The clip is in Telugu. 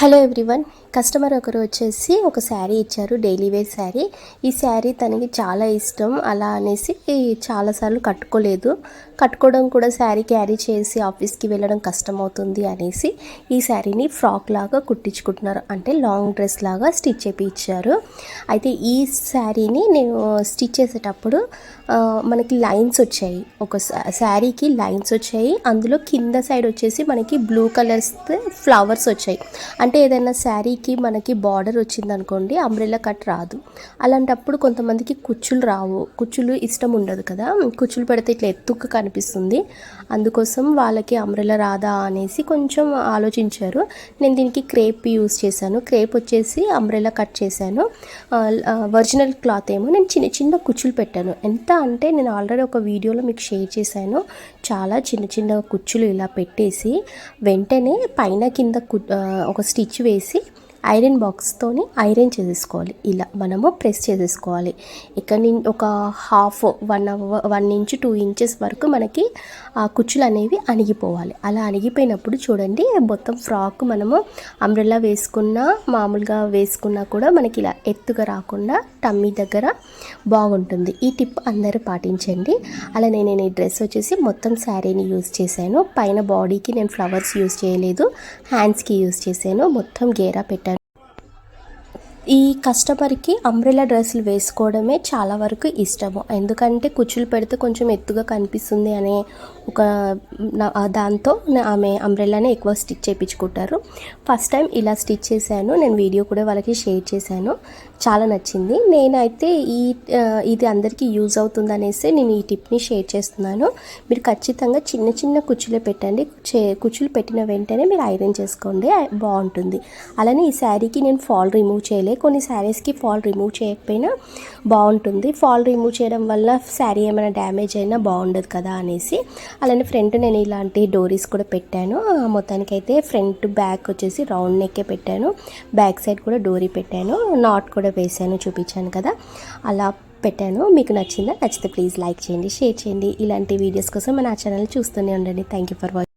Hello everyone. కస్టమర్ ఒకరు వచ్చేసి ఒక శారీ ఇచ్చారు డైలీ వేర్ శారీ. ఈ శారీ తనకి చాలా ఇష్టం. అలా అనేసి చాలాసార్లు కట్టుకోలేదు. కట్టుకోవడం కూడా శారీ క్యారీ చేసి ఆఫీస్కి వెళ్ళడం కష్టం అవుతుంది అనేసి ఈ శారీని ఫ్రాక్ లాగా కుట్టించుకుంటున్నారు. అంటే లాంగ్ డ్రెస్ లాగా స్టిచ్ చేపి ఇచ్చారు. అయితే ఈ శారీని నేను స్టిచ్ చేసేటప్పుడు మనకి లైన్స్ వచ్చాయి. ఒక శారీకి లైన్స్ వచ్చాయి. అందులో కింద సైడ్ వచ్చేసి మనకి బ్లూ కలర్స్ ఫ్లవర్స్ వచ్చాయి. అంటే ఏదైనా శారీకి మనకి బార్డర్ వచ్చింది అనుకోండి అంబ్రెల్లా కట్ రాదు. అలాంటప్పుడు కొంతమందికి కుచ్చులు రావు. కుచ్చులు ఇష్టం ఉండదు కదా. కుచ్చులు పెడితే ఇట్లా ఎత్తుకు కనిపిస్తుంది. అందుకోసం వాళ్ళకి అంబ్రెల్లా రాదా అనేసి కొంచెం ఆలోచించారు. నేను దీనికి క్రేప్ యూస్ చేశాను. క్రేప్ వచ్చేసి అంబ్రెల్లా కట్ చేశాను. ఒరిజినల్ క్లాత్ ఏమో నేను చిన్న చిన్న కుచ్చులు పెట్టాను. ఎంత అంటే నేను ఆల్రెడీ ఒక వీడియోలో మీకు షేర్ చేశాను. చాలా చిన్న చిన్న కుచ్చులు ఇలా పెట్టేసి వెంటనే పైన కింద కు- ఒక స్టిచ్ వేసి ఐరన్ బాక్స్తోని ఐరన్ చేసేసుకోవాలి. ఇలా మనము ప్రెస్ చేసేసుకోవాలి. ఇక్కడ నుంచి ఒక half one hour one inch two inches వరకు మనకి ఆ కుచ్చులు అనేవి అణిగిపోవాలి. అలా అణిగిపోయినప్పుడు చూడండి మొత్తం ఫ్రాక్ మనము అంబ్రెల్లా వేసుకున్నా మామూలుగా వేసుకున్నా కూడా మనకి ఇలా ఎత్తుగా రాకుండా టమ్మీ దగ్గర బాగుంటుంది. ఈ టిప్ అందరూ పాటించండి. అలా నేను ఈ డ్రెస్ వచ్చేసి మొత్తం శారీని యూజ్ చేశాను. పైన బాడీకి నేను ఫ్లవర్స్ యూజ్ చేయలేదు. హ్యాండ్స్కి యూజ్ చేశాను. మొత్తం గేరా పెట్టాను. ఈ కస్టమర్కి అంబ్రెలా డ్రెస్సులు వేసుకోవడమే చాలా వరకు ఇష్టము. ఎందుకంటే కుచ్చులు పెడితే కొంచెం ఎత్తుగా కనిపిస్తుంది అనే ఒక నా- దాంతో నా- ఆమె అంబ్రెల్లానే ఎక్కువ స్టిచ్ చేయించుకుంటారు. ఫస్ట్ టైం ఇలా స్టిచ్ చేశాను. నేను వీడియో కూడా వాళ్ళకి షేర్ చేశాను. చాలా నచ్చింది. నేనైతే ఈ ఇది అందరికీ యూజ్ అవుతుంది అనేసి నేను ఈ టిప్ని షేర్ చేస్తున్నాను. మీరు ఖచ్చితంగా చిన్న చిన్న కుచ్చులు పెట్టండి. కుచ్చులు పెట్టిన వెంటనే మీరు ఐరన్ చేసుకోండి. బాగుంటుంది. అలానే ఈ శారీకి నేను ఫాల్ రిమూవ్ చేయలే కొన్ని శారీస్కి ఫాల్ రిమూవ్ చేయకపోయినా బాగుంటుంది. ఫాల్ రిమూవ్ చేయడం వల్ల శారీ ఏమైనా డ్యామేజ్ అయినా బాగుండదు కదా అనేసి అలానే ఫ్రంట్ నేను ఇలాంటి డోరీస్ కూడా పెట్టాను. మొత్తానికి మొత్తానికైతే ఫ్రంట్ బ్యాక్ వచ్చేసి రౌండ్ నెక్కే పెట్టాను. బ్యాక్ సైడ్ కూడా డోరీ పెట్టాను. నాట్ కూడా వేసాను చూపించాను కదా. అలా పెట్టాను. మీకు నచ్చిందా? నచ్చితే ప్లీజ్ లైక్ చేయండి షేర్ చేయండి. ఇలాంటి వీడియోస్ కోసం మన ఛానల్ చూస్తూనే ఉండండి. Thank you for watching